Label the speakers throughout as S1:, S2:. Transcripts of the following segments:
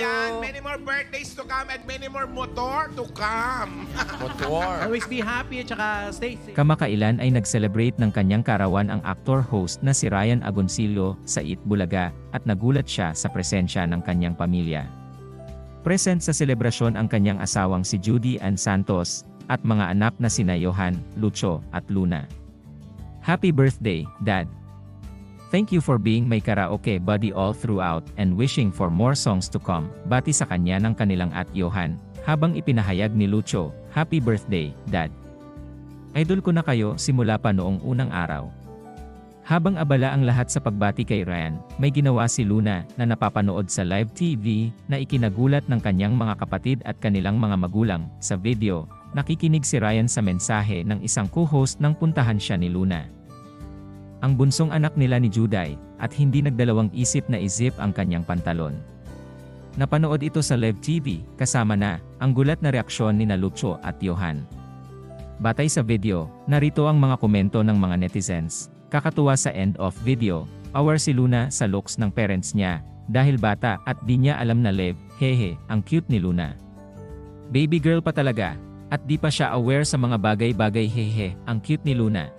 S1: Ryan, many more birthdays to come and many more motor to come.
S2: Motor.
S3: Always be happy at saka stay safe.
S4: Kamakailan ay nag-celebrate ng kanyang karawan ang actor-host na si Ryan Agoncillo sa It Bulaga at nagulat siya sa presensya ng kanyang pamilya. Present sa selebrasyon ang kanyang asawang si Judy Ann Santos at mga anak na sina Johan, Lucho at Luna. Happy birthday, Dad! Thank you for being my karaoke buddy all throughout and wishing for more songs to come. Bati sa kanya ng kanilang at Johan, habang ipinahayag ni Lucho, Happy birthday, Dad! Idol ko na kayo simula pa noong unang araw. Habang abala ang lahat sa pagbati kay Ryan, may ginawa si Luna na napapanood sa live TV na ikinagulat ng kanyang mga kapatid at kanilang mga magulang. Sa video, nakikinig si Ryan sa mensahe ng isang co-host nang puntahan siya ni Luna. Ang bunsong anak nila ni Juday, at hindi nagdalawang isip na izip ang kanyang pantalon. Napanood ito sa live TV, kasama na, ang gulat na reaksyon ni Lucho at Johan. Batay sa video, narito ang mga komento ng mga netizens. Kakatuwa sa end of video, aware si Luna sa looks ng parents niya, dahil bata at di niya alam na Lev, hehe, ang cute ni Luna. Baby girl pa talaga, at di pa siya aware sa mga bagay-bagay hehe, ang cute ni Luna.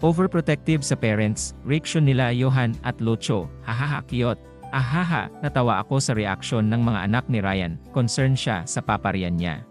S4: Overprotective sa parents, reaction nila Johan at Lucho, hahaha cute. Ahaha, natawa ako sa reaksyon ng mga anak ni Ryan, concerned siya sa paparian niya.